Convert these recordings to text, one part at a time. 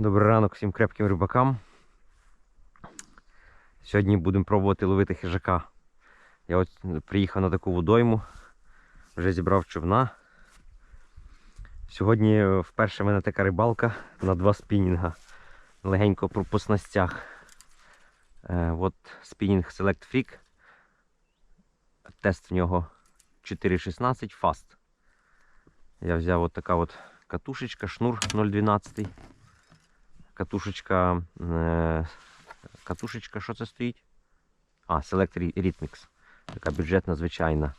Добрий ранок всім крепким рибакам. Сьогодні будемо пробувати ловити хижака. Я от приїхав на таку водойму, вже зібрав човна. Сьогодні вперше в мене така рибалка на два спінінга. Легенько по снастях. Е, от спінінг Select Freak. Тест в нього 4.16 Fast. Я взяв от така от катушечка, шнур 0.12. Катушечка. Е, катушечка, що це стоїть? А, Select Rhythmix. Така бюджетна, звичайна.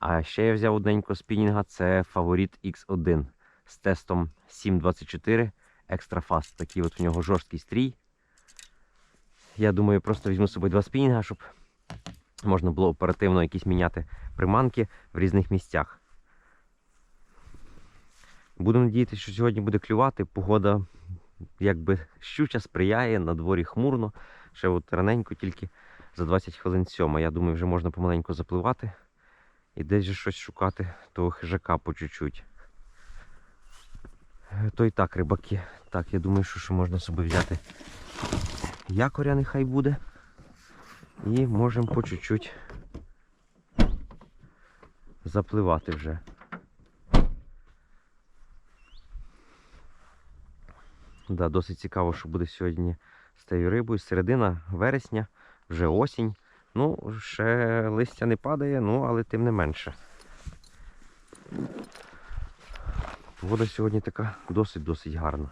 А ще я взяв одненького спінінга, це Фаворит X1 з тестом 7.24 Extra Fast. Такий от у нього жорсткий стрій. Я думаю, просто візьму з собою два спінінга, щоб можна було оперативно якісь міняти приманки в різних місцях. Будемо надіятися, що сьогодні буде клювати. Погода якби щуча сприяє, на дворі хмурно. Ще от раненько, тільки за 20 хвилин сьома. Я думаю, вже можна помаленьку запливати і десь щось шукати того хижака по чуть-чуть. То і так, рибаки. Так, я думаю, що, що можна собі взяти якоря нехай буде. І можемо по чуть-чуть запливати вже. Да, досить цікаво, що буде сьогодні з тією рибою. Середина вересня, вже осінь. Ну, ще листя не падає, ну, але тим не менше. Погода сьогодні така досить-досить гарна.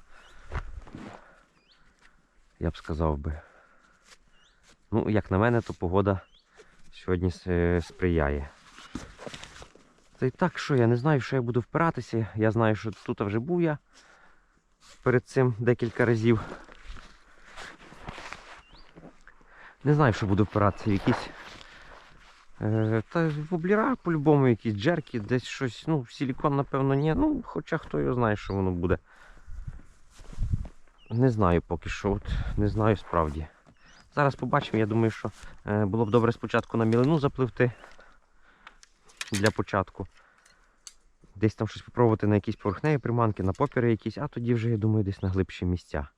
Я б сказав би. Ну, як на мене, то погода сьогодні сприяє. Та й так, що я не знаю, що я буду впиратися. Я знаю, що тут вже був я перед цим декілька разів. Не знаю, що буду впиратися. Якісь. Е, та вобліра по-любому, якісь джерки, десь щось. Ну, силікон, напевно, ні. Ну, хоча хто його знає, що воно буде. Не знаю поки що. От, не знаю справді. Зараз побачимо. Я думаю, що е, було б добре спочатку на мілину запливти для початку. Десь там щось спробувати на якісь поверхневі приманки, на попіри якісь, а тоді вже, я думаю, десь на глибші місця.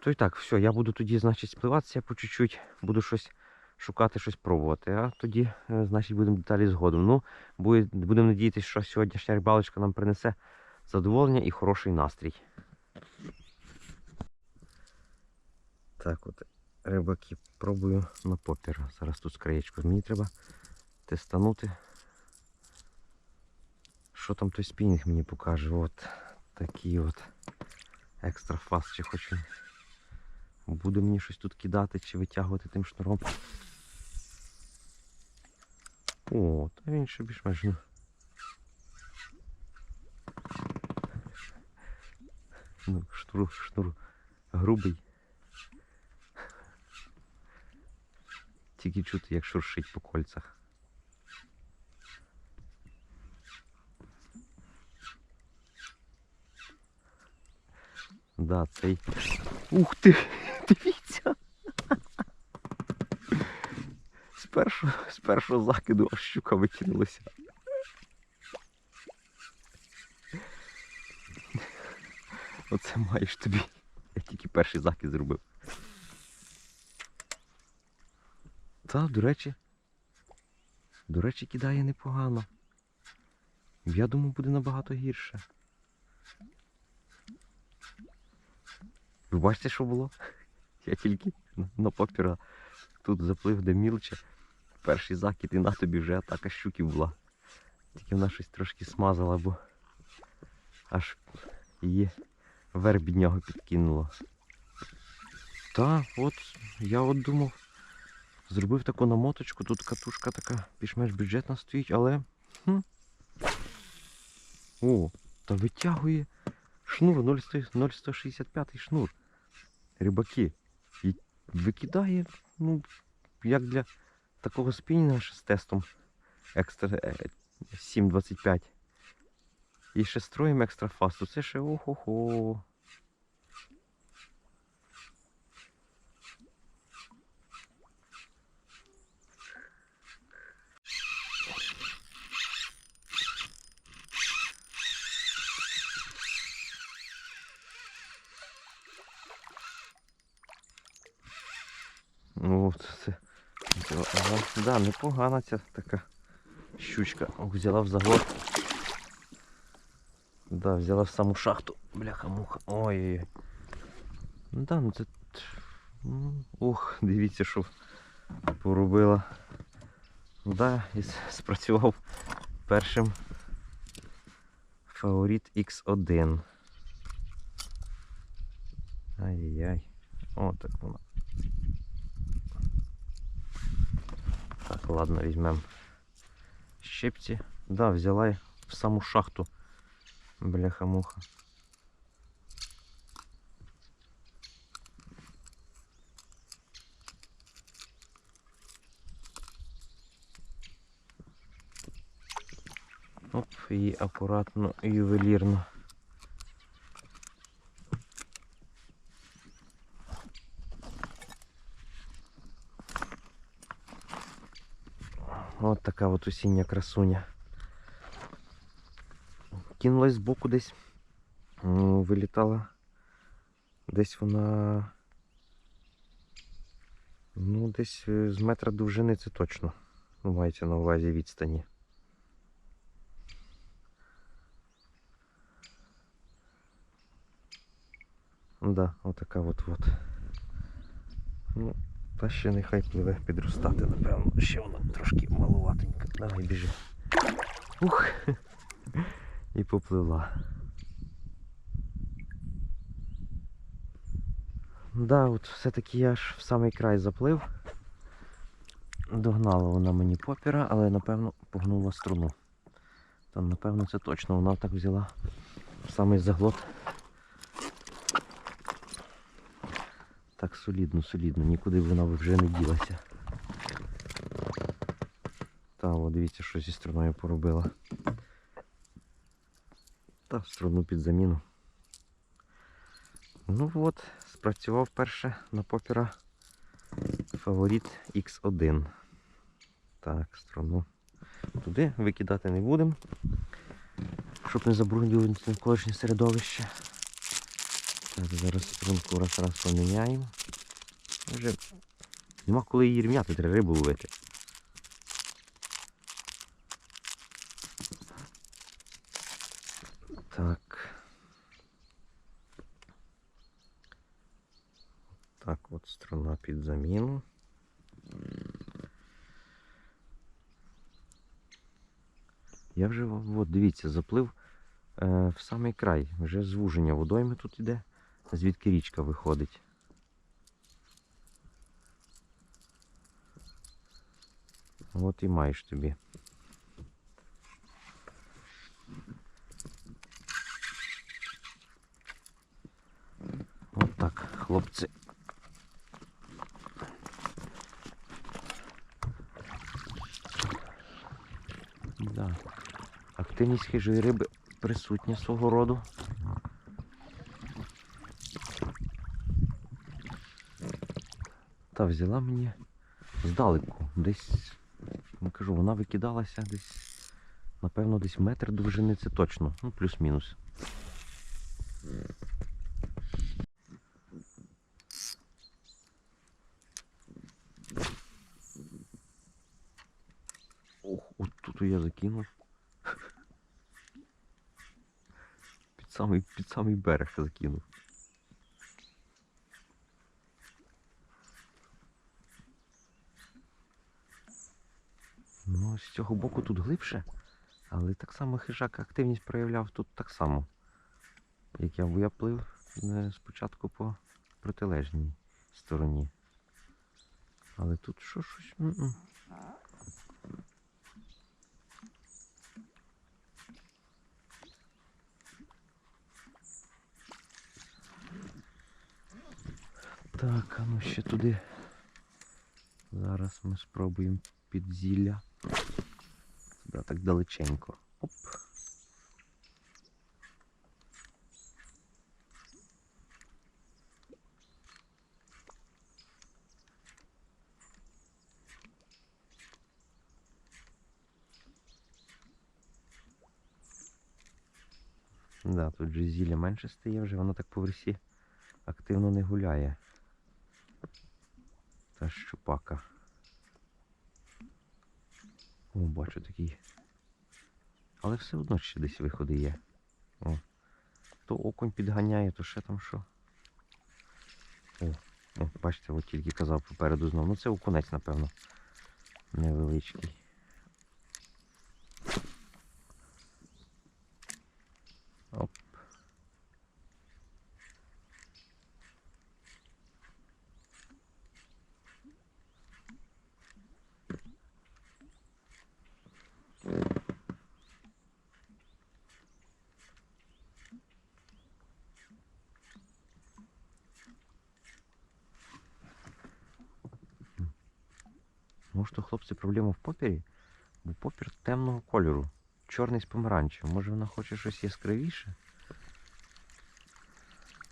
То і так, все, я буду тоді, значить, спливатися по чуть-чуть, буду щось шукати, щось пробувати. А тоді, е, значить, будемо деталі згодом. Ну, буде- будемо надіятися, що сьогоднішня рибалочка нам принесе задоволення і хороший настрій. Так от, рибаки, пробую на попір. Зараз тут з краєчку. Мені треба тестанути. Що там той спінінг мені покаже? От такий от екстра фаст, чи хоч він буде мені щось тут кидати чи витягувати тим шнуром. О, та він ще більш-менш. ну. Ну, шнур, шнур грубий. Тільки чути, як шуршить по кольцах. Да, цей. Ух ти! Дивіться! З першого, з першого закиду аж щука викинулася. Оце маєш тобі. Я тільки перший закид зробив. Та, до речі. До речі, кидає непогано. Я думав, буде набагато гірше. Ви бачите, що було? Я тільки на- попіра тут заплив де мілче. Перший закид і на тобі вже атака щуків була. Тільки вона щось трошки смазала, бо аж її верх від нього підкинуло. Та, от я от думав, зробив таку намоточку, тут катушка така більш-менш бюджетна стоїть, але. Хм. О, та витягує шнур 0,165 шнур. Рибаки. І викидає, ну, як для такого спінінга з тестом екстра е, 7,25. І ще строїм екстра фасту. Це ще охо-хо. Ну, це, це, ага, да, непогана ця така щучка. Ох, взяла в заглот. Да, взяла в саму шахту. Бляха-муха. Ой-ой-ой. Ну да, ну це. м, Ух, дивіться, що поробила. Ну Да, і спрацював першим фаворит X1. Ай-яй-яй. О, так вона. Так, ладно, візьмемо щепці. Да, взяла й в саму шахту. Бляха-муха. Оп, і акуратно, ювелірно. Така от осіння красуня. Кинулась збоку десь. м, Вилітала. Десь вона. Ну, десь е, з метра довжини це точно. Ну, мається на увазі відстані. Да, отака от от. Ну, та ще нехай пливе підростати, напевно. Ще вона трошки малуватенька. Давай біжи. Ух! І поплила. Да, от все-таки я ж в самий край заплив. Догнала вона мені попіра, але напевно погнула струну. Та напевно це точно вона так взяла в самий заглот. Так солідно, солідно, нікуди вона вже не ділася. Та, о, дивіться, що зі струною поробила. Та струну під заміну. Ну от, спрацював перше на попіра фаворит X1. Так, струну туди викидати не будемо, щоб не забруднювати навколишнє середовище. Так, зараз струнку раз раз поміняємо. Вже нема коли її рівняти, треба рибу ловити. Так. Так, от струна під заміну. Я вже, от дивіться, заплив е, в самий край. Вже звуження водойми тут іде, звідки річка виходить. От і маєш тобі. От так, хлопці. Да. Активність хижої риби присутня свого роду. Та взяла мені здалеку. Десь, кажу, вона викидалася десь, напевно, десь метр довжини, це точно. Ну, плюс-мінус. Ох, от тут я закинув. Під самий, під самий берег закинув. З цього боку тут глибше, але так само хижак активність проявляв тут так само. Як я, бо я плив спочатку по протилежній стороні. Але тут що щось. м-м. Так, а ну ще туди. Зараз ми спробуємо підзілля. Да, так далеченько. Оп. Да, тут же зілля менше стає вже, воно так по версі активно не гуляє. Та щупака. О, бачу такий. Але все одно ще десь виходи є. О. То окунь підганяє, то ще там що. О, о бачите, от тільки казав попереду знову. Ну це окунець, напевно. Невеличкий. Може, то хлопці проблема в попірі? Бо попір темного кольору. Чорний з помаранчевим. Може вона хоче щось яскравіше?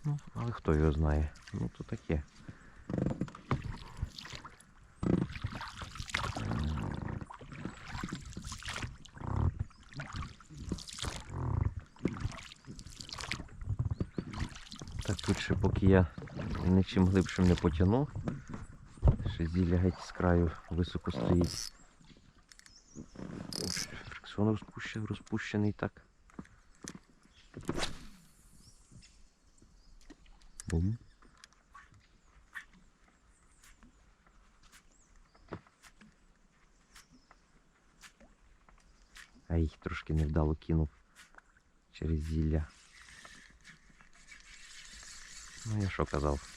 Ну, але хто його знає? Ну то таке. Так, тут ще поки я нічим глибшим не потягну. Ще зілля геть з краю високо стоїть. Фрикціон розпущений, розпущений так. Бум. Ай, трошки невдало кинув через зілля. Ну я що казав?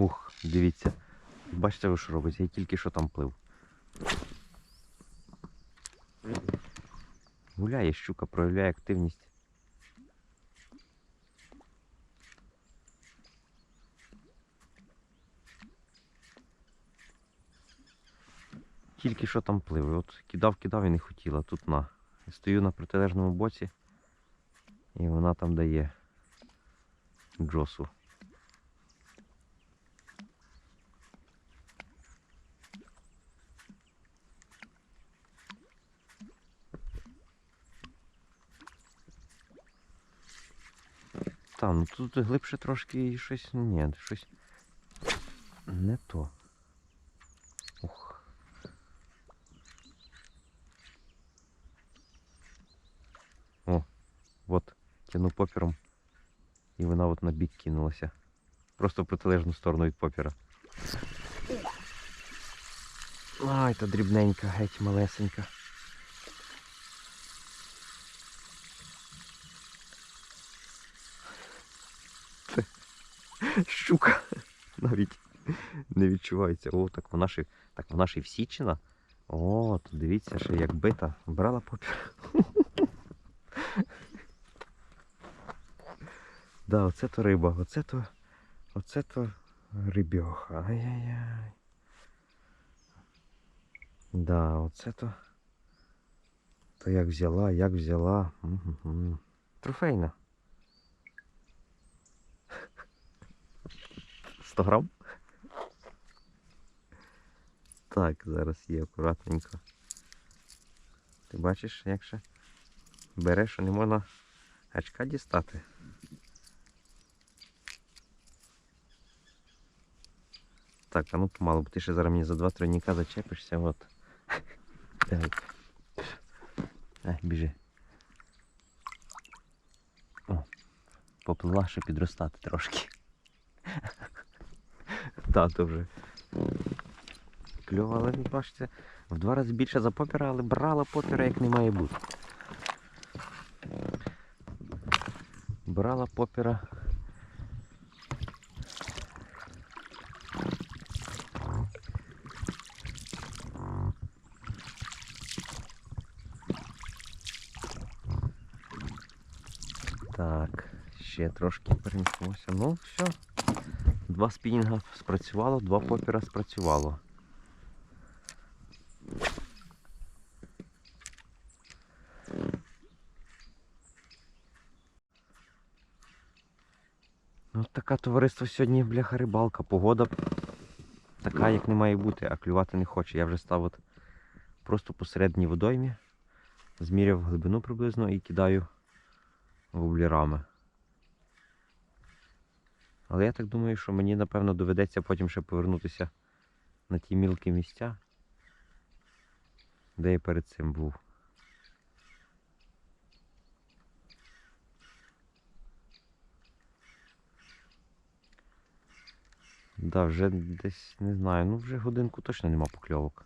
Ух, дивіться. Бачите, ви що робить? Я тільки що там плив. Гуляє щука, проявляє активність. Тільки що там плив. От кидав, кидав і не хотіла. Тут на. Стою на протилежному боці. І вона там дає джосу. Та, ну тут глибше трошки і щось. Ні, щось не то. Ух. О, от, тяну попіром. І вона от на бік кинулася. Просто в протилежну сторону від попіра. Ай, та дрібненька, геть малесенька. Щука. Навіть не відчувається. О, так вона і- так вона і всічена. О, то дивіться, що як бита. Брала попір. Да, оце то риба, оце то. Оце то рибьоха. Ай-яй-яй. Да, оце то. То як взяла, як взяла. Мгм. Трофейна. 100 грам? Так, зараз є акуратненько. Ти бачиш, як ще береш, що не можна гачка дістати. Так, а ну помалу, бо ти ще зараз мені за два тройніка зачепишся, от. Давай. Ай, біжи. О, поплила ще підростати трошки. Тато вже. Кльово, але бачите, в два рази більше за попіра, але брала попіра як не має бути. Брала попіра. Так, ще трошки перемістимося. Ну, все. Два спінінга спрацювало, два попіра спрацювало. Ну, така товариство сьогодні, бляха рибалка. Погода така, як не має бути, а клювати не хоче. Я вже став от просто посередній водоймі, зміряв глибину приблизно і кидаю воблерами. Але я так думаю, що мені напевно доведеться потім ще повернутися на ті мілкі місця, де я перед цим був. Да, вже десь не знаю, ну вже годинку точно нема покльовок.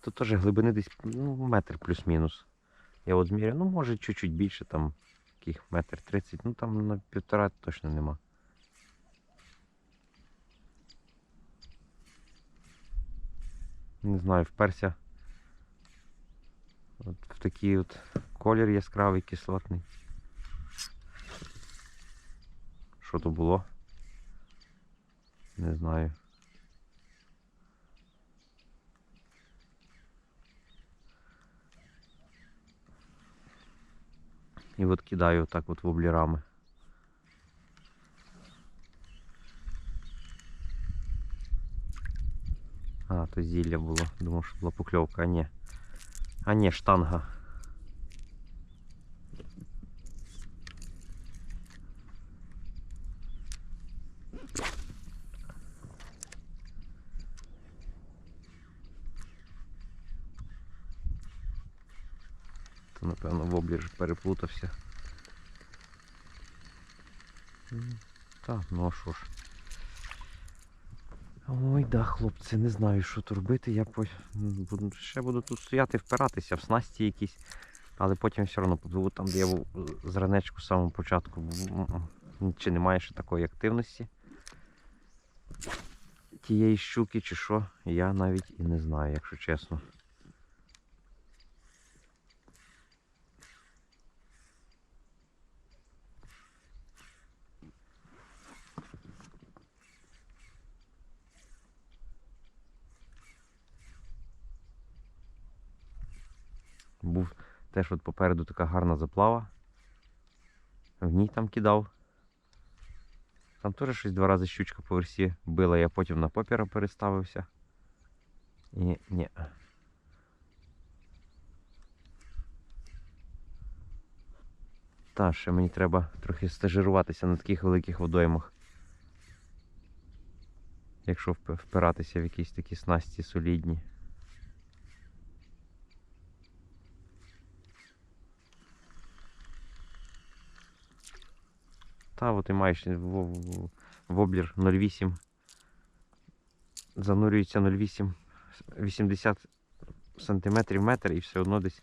Тут теж глибини десь ну, метр плюс-мінус. Я от зміряю, ну може чуть-чуть більше, там яких метр тридцять, ну там на півтора точно нема. Не знаю, вперся от в такий от колір яскравий, кислотний. Що то було? Не знаю. І от кидаю так от воблерами. А, то зілля було. Думав, що була покльовка, а ні. А ні, штанга. То напевно воблер ж переплутався. М, Так, ну а що ж. Ой, да, хлопці, не знаю, що тут робити. Я по... ще буду тут стояти, впиратися в снасті якісь. Але потім все одно попливу там, де я був з ранечку з самого початку. Чи немає ще такої активності тієї щуки, чи що, я навіть і не знаю, якщо чесно. Був теж от попереду така гарна заплава. В ній там кидав. Там теж щось два рази щучка по версі била, я потім на попіра переставився. І ні. Та, ще мені треба трохи стажируватися на таких великих водоймах. Якщо впиратися в якісь такі снасті солідні. Та от і маєш в- в- воблер 0,8. Занурюється 0,8 80 сантиметрів метр і все одно десь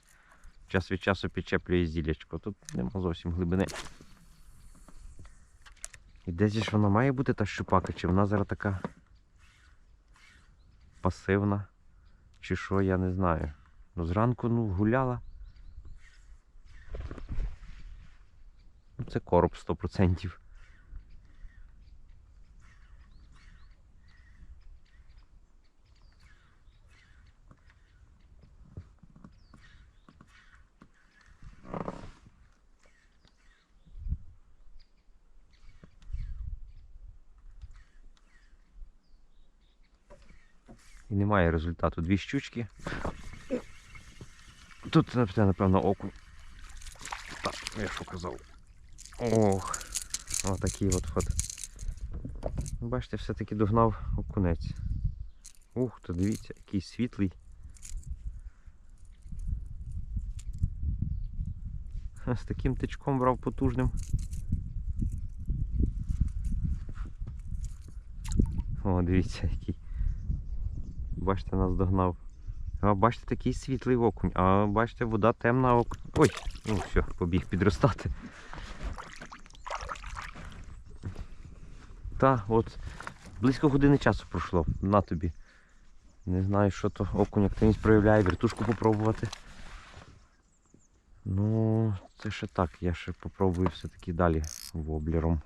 час від часу підчеплює зілячко. Тут нема зовсім глибини. І де ж вона має бути та щупака? Чи вона зараз така пасивна? Чи що, я не знаю. Ну зранку ну, гуляла. Ну, це короб 100%. І немає результату. Дві щучки. Тут напевно, окунь. Так, я що казав. Ох, отакий от ход. Бачите, все-таки догнав окунець. Ух, то дивіться, який світлий. З таким тичком брав потужним. О, дивіться, який. Бачите, нас догнав. А бачите, такий світлий окунь. А бачите, вода темна окунь. Ой, ну все, побіг підростати. Та, от близько години часу пройшло. На тобі. Не знаю, що то окунь активність проявляє, вертушку попробувати. Ну, це ще так, я ще попробую все-таки далі воблером.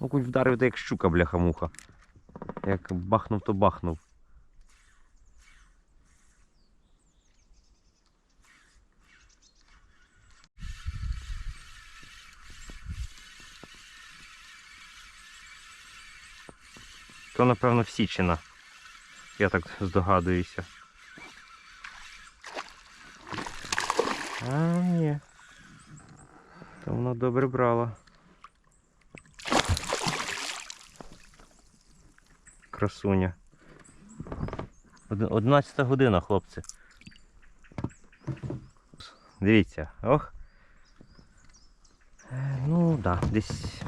Окунь вдарив як щука, бляха-муха. Як бахнув, то бахнув. То, напевно, всічина. Я так здогадуюся. А, ні. То вона добре брала. Красуня. Оди- 11 година, хлопці. Дивіться, ох. Е, Ну, так, да, десь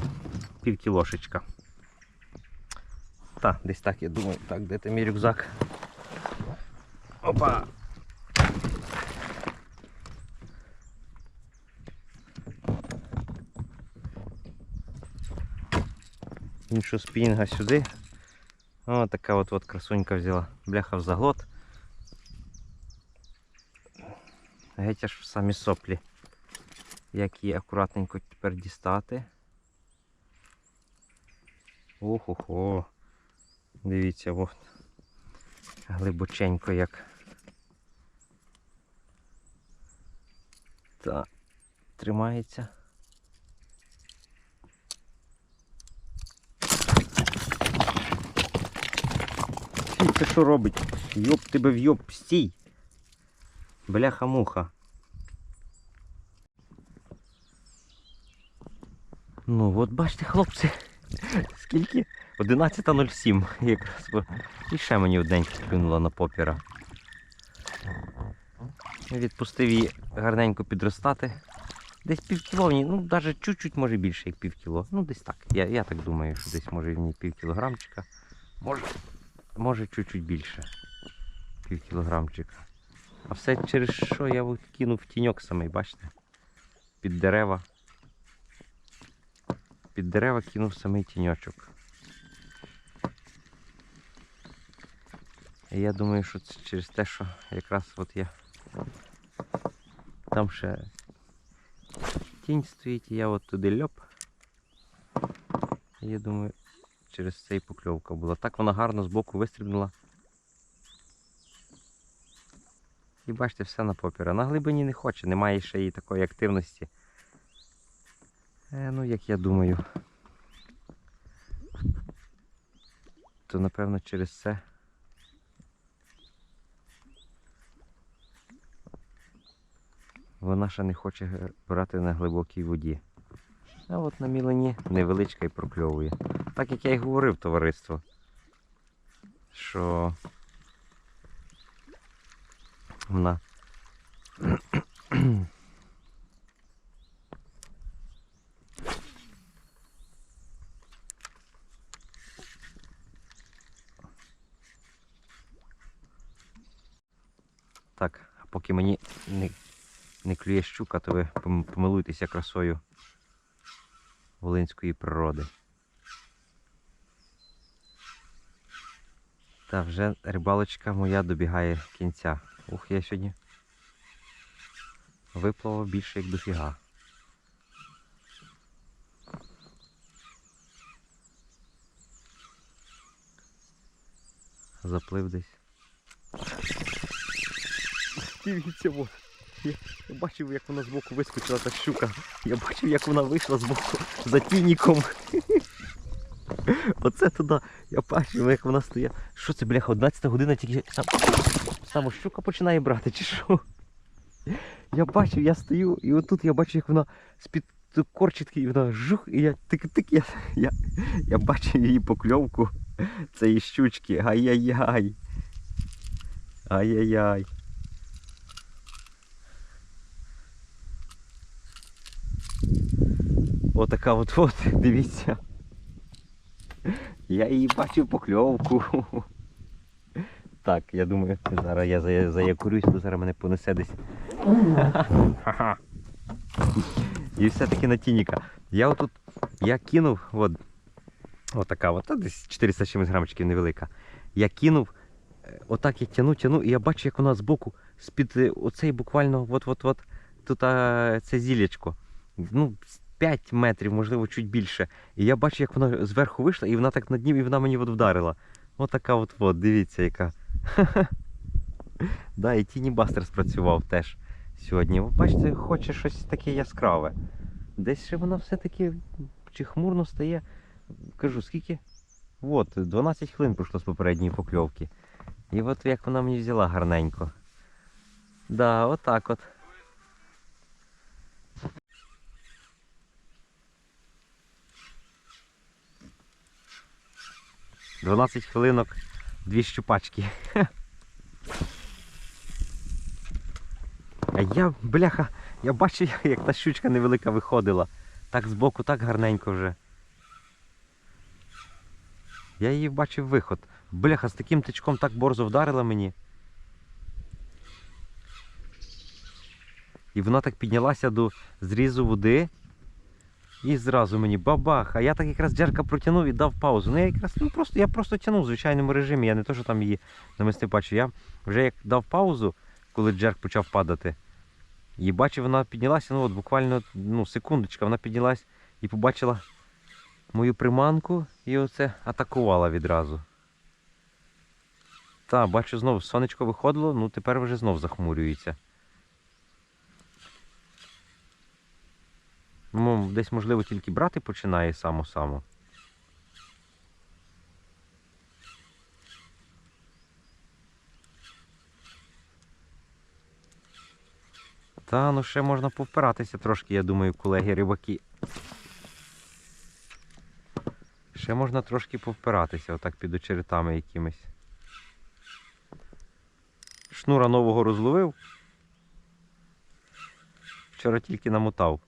пів кілошечка. Та, десь так, я думаю. Так, де ти мій рюкзак? Опа! Іншу спінга сюди. О, така от от красунька взяла. Бляха в заглот. Геть аж в самі соплі. Як її акуратненько тепер дістати. Охо-хо. Дивіться, от. Глибоченько як. Та, тримається. Фі, це що робить? Йоп тебе в йоп, стій! Бляха-муха. Ну, от бачите, хлопці, скільки? 11.07 якраз. І ще мені одненько клюнула на попіра. Відпустив її гарненько підростати. Десь пів кіло, в ній, ну навіть чуть-чуть може більше, як пів кіло. Ну десь так. Я, я так думаю, що десь може в ній пів кілограмчика. Може, може чуть-чуть більше. Пів кілограмчика. А все через що я кинув тіньок самий, бачите? Під дерева. Під дерева кинув самий тіньочок. І я думаю, що це через те, що якраз от я там ще тінь стоїть, і я от туди льоп. Я думаю, через це і покльовка була. Так вона гарно збоку вистрибнула. І бачите, все на попіра. На глибині не хоче, немає ще її такої активності. Е, ну, як я думаю. То напевно через це. Вона ще не хоче брати на глибокій воді. А от на мілені невеличка і прокльовує. Так як я і говорив товариство, що вона Так, поки мені не, не клює щука, то ви пом- помилуйтеся красою волинської природи. Та вже рибалочка моя добігає кінця. Ух, я сьогодні виплавав більше як дофіга. Заплив десь. Дивіться, от. Я, бачив, як вона збоку вискочила та щука. Я бачив, як вона вийшла збоку за тініком. Оце туди. Я бачив, як вона стояла. Що це, бляха, 11 година тільки сам, саме щука починає брати, чи що? Я бачив, я стою, і отут я бачу, як вона з-під корчитки, і вона жух, і я тик-тик, я, я, я бачив її покльовку цієї щучки. Ай-яй-яй. Ай-яй-яй. Отака от от, дивіться. Я її бачив покльовку. Так, я думаю, зараз я зая- заякурюсь, бо зараз мене понесе десь. І все-таки на тініка. Я отут, я кинув, от, отака, от, десь 400 чимось грамчиків невелика. Я кинув, е, отак я тяну, тяну, і я бачу, як вона збоку, з-під е, оцей буквально от-от-от, тут а, це зілечко. Ну, 5 метрів, можливо, чуть більше. І я бачу, як вона зверху вийшла, і вона так над ним, і вона мені от вдарила. Отака от, от дивіться, яка. Да, і Тіні Бастер спрацював теж сьогодні. Ви бачите, хоче щось таке яскраве. Десь ще вона все-таки чи хмурно стає. Кажу, скільки? От, 12 хвилин пройшло з попередньої покльовки. І от як вона мені взяла гарненько. Да, отак от. Дванадцять хвилинок, дві щупачки. А я, бляха, я бачу, як та щучка невелика виходила. Так збоку, так гарненько вже. Я її бачив виход. Бляха, з таким тичком так борзо вдарила мені. І вона так піднялася до зрізу води. І зразу мені бабах. А я так якраз джерка протягнув і дав паузу. Ну я якраз ну, просто, я просто тягнув в звичайному режимі. Я не то, що там її намисти бачу. Я вже як дав паузу, коли джерк почав падати. І бачив, вона піднялася, ну от буквально ну, секундочка, вона піднялась і побачила мою приманку і оце атакувала відразу. Та, бачу, знов сонечко виходило, ну тепер вже знов захмурюється. Ну, десь, можливо, тільки брати починає само-само. Та, ну ще можна повпиратися трошки, я думаю, колеги рибаки. Ще можна трошки повпиратися, отак під очеретами якимись. Шнура нового розловив. Вчора тільки намотав.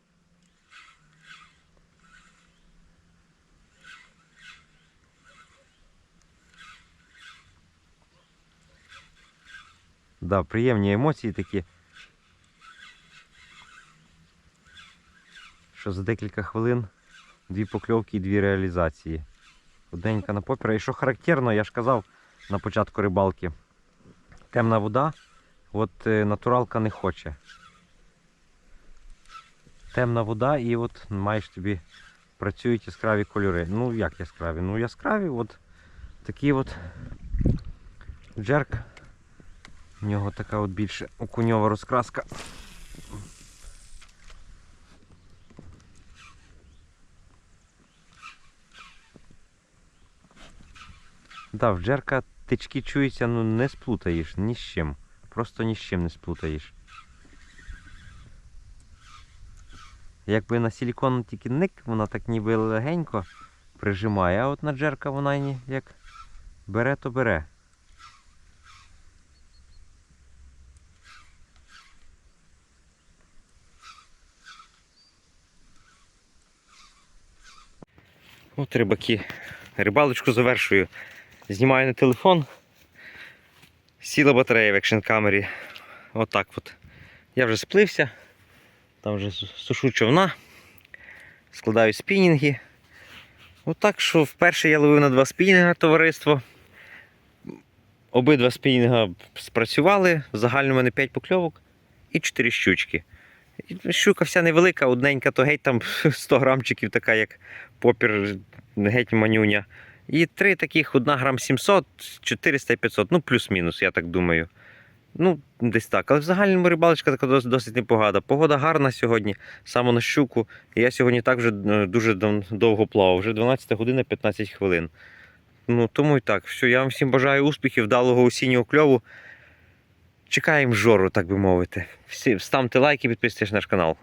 Да, приємні емоції такі. Що за декілька хвилин дві покльовки і дві реалізації. Одненька на попіра. І що характерно, я ж казав на початку рибалки. Темна вода, от е, натуралка не хоче. Темна вода і от маєш тобі працюють яскраві кольори. Ну як яскраві? Ну яскраві, от такий от джерк. У нього така от більше окуньова розкраска. Да, в джерка тички чуються, ну не сплутаєш ні з чим. Просто ні з чим не сплутаєш. Якби на силікон тільки ник, вона так ніби легенько прижимає, а от на джерка вона як бере, то бере. От рибаки. Рибалочку завершую. Знімаю на телефон. Сіла батарея в екшн камері. Отак от. Я вже сплився. Там вже сушу човна. Складаю спінінги. Отак, що вперше я ловив на два спінінга товариство. Обидва спінінга спрацювали. В загальному в мене 5 покльовок і 4 щучки. Щука вся невелика, одненька, то геть там 100 грамчиків, така як попір, геть манюня. І три таких, одна грам 700, 400 і 500, ну плюс-мінус, я так думаю. Ну, десь так. Але в загальному рибалочка така досить, непогана. Погода гарна сьогодні, саме на щуку. Я сьогодні так вже е, дуже довго плавав, вже 12 година 15 хвилин. Ну, тому і так. Все, я вам всім бажаю успіхів, вдалого осіннього кльову. Чекаємо жору, так би мовити. Всі, ставте лайки, підписуйтесь на наш канал.